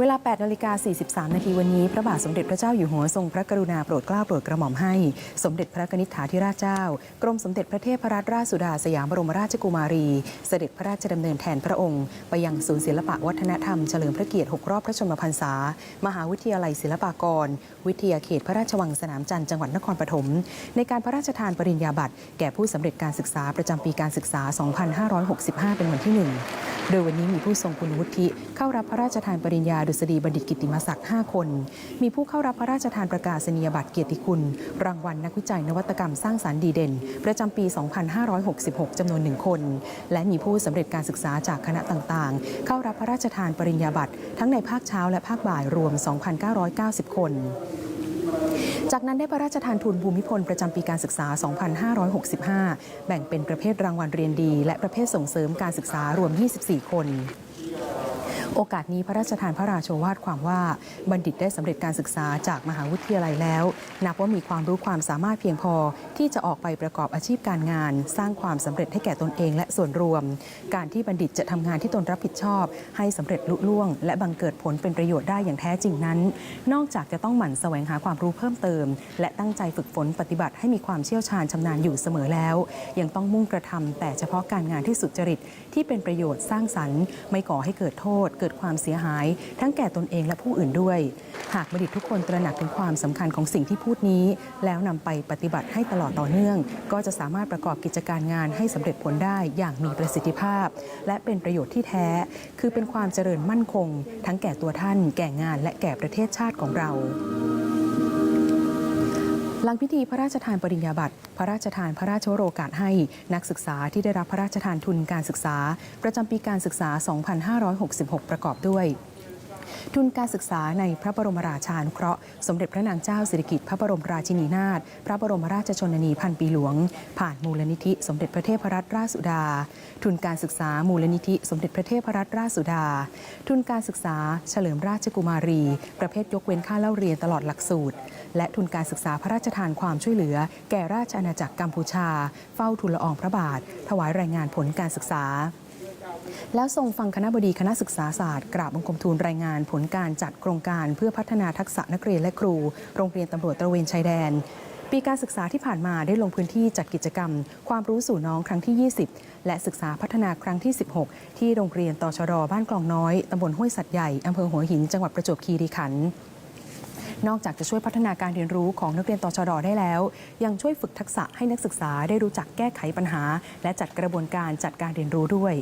เวลา 8 นาฬิกา 43 นาทีวันนี้ พระบาทสมเด็จพระเจ้าอยู่หัวทรงพระกรุณาโปรดเกล้าโปรดกระหม่อมให้ สมเด็จพระกนิษฐาธิราชเจ้า กรมสมเด็จพระเทพรัตนราชสุดาสยามบรมราชกุมารี เสด็จพระราชดำเนินแทนพระองค์ ไปยังศูนย์ศิลปะวัฒนธรรมเฉลิมพระเกียรติ 6 รอบพระชนมพรรษา มหาวิทยาลัยศิลปากร วิทยาเขตพระราชวังสนามจันทร์จังหวัดนครปฐม ในการพระราชทานปริญญาบัตรแก่ผู้สำเร็จการศึกษาประจำปีการศึกษา 2565 เป็นวันที่หนึ่ง โดยวันนี้มีผู้ทรงคุณวุฒิเข้ารับพระราชทานปริญญาดุษฎีบัณฑิตกิติมศักดิ์ 5 คน มีผู้เข้ารับพระราชทานประกาศนียบัตรเกียรติคุณ รางวัลนักวิจัยนวัตกรรมสร้างสารรค์ดีเด่น ประจำปี 2566 จำนวนหนึ่งคน และมีผู้สำเร็จการศึกษาจากคณะต่างๆ เข้ารับพระราชทานปริญญาบัตรทั้งในภาคเช้าและภาคบ่ายรวม 2,990 คน จากนั้นได้พระราชทานทุนภูมิพลประจำปีการศึกษา 2565 แบ่งเป็นประเภทรางวัลเรียนดี และประเภทส่งเสริมการศึกษารวม 24 คนโอกาสนี้พระราชทานพระราโชวาทความว่า บัณฑิตได้สำเร็จการศึกษาจากมหาวิทยาลัยแล้ว นับว่ามีความรู้ความสามารถเพียงพอที่จะออกไปประกอบอาชีพการงาน สร้างความสำเร็จให้แก่ตนเองและส่วนรวม การที่บัณฑิตจะทำงานที่ตนรับผิดชอบ ให้สำเร็จลุล่วง และบังเกิดผลเป็นประโยชน์ได้อย่างแท้จริงนั้น นอกจากจะต้องหมั่นแสวงหาความรู้เพิ่มเติม และตั้งใจฝึกฝนปฏิบัติให้มีความเชี่ยวชาญชำนาญอยู่เสมอแล้ว ยังต้องมุ่งกระทำแต่เฉพาะการงานที่สุจริตที่เป็นประโยชน์สร้างสรรค์ ไม่ก่อให้เกิดโทษ เกิดความเสียหาย ทั้งแก่ตนเองและผู้อื่นด้วย หากบัณฑิตทุกคนตระหนักถึงความสำคัญของสิ่งที่พูดนี้ แล้วนำไปปฏิบัติให้ตลอดต่อเนื่อง ก็จะสามารถประกอบกิจการงานให้สำเร็จผลได้อย่างมีประสิทธิภาพ และเป็นประโยชน์ที่แท้ คือเป็นความเจริญมั่นคง ทั้งแก่ตัวท่าน แก่งาน และแก่ประเทศชาติของเราหลังพิธีพระราชทานปริญญาบัตร พระราชทานพระราชโรกาสให้นักศึกษาที่ได้รับพระราชทานทุนการศึกษา ประจำปีการศึกษา 2566 ประกอบด้วย ทุนการศึกษาในพระบรมราชานุเคราะห์สมเด็จพระนางเจ้าสิริกิติ์พระบรมราชินีนาถพระบรมราชชนนีพันปีหลวง ผ่านมูลนิธิ สมเด็จพระเทพรัตนราชสุดา ทุนการศึกษามูลนิธิ สมเด็จพระเทพรัตนราชสุดา ทุนการศึกษา เฉลิมราชกุมารี ประเภทยกเว้นค่าเล่าเรียนตลอดหลักสูตร และทุนการศึกษาพระราชทานความช่วยเหลือ แก่ราชอาณาจักรกัมพูชา เฝ้าทุนละอองพระบาท ถวายรายงานผลการศึกษา แล้วทรงฟังคณะบดีคณะศึกษาศาสตร์กราบบังคมทูลรายงานผลการจัดโครงการเพื่อพัฒนาทักษะนักเรียนและครู โรงเรียนตำรวจตระเวนชายแดน ปีการศึกษาที่ผ่านมาได้ลงพื้นที่จัดกิจกรรม ความรู้สู่น้องครั้งที่ 20 และศึกษาพัฒนาครั้งที่ 16 ที่โรงเรียนตชดบ้านกลองน้อยตำบลห้วยสัตว์ใหญ่อำเภอหัวหินจังหวัดประจวบคีรีขันธ์นอกจากจะช่วยพัฒนาการเรียนรู้ของนักเรียนตชดได้แล้ว ยังช่วยฝึกทักษะให้นักศึกษาได้รู้จักแก้ไขปัญหา และจัดกระบวนการจัดการเรียนรู้ด้วย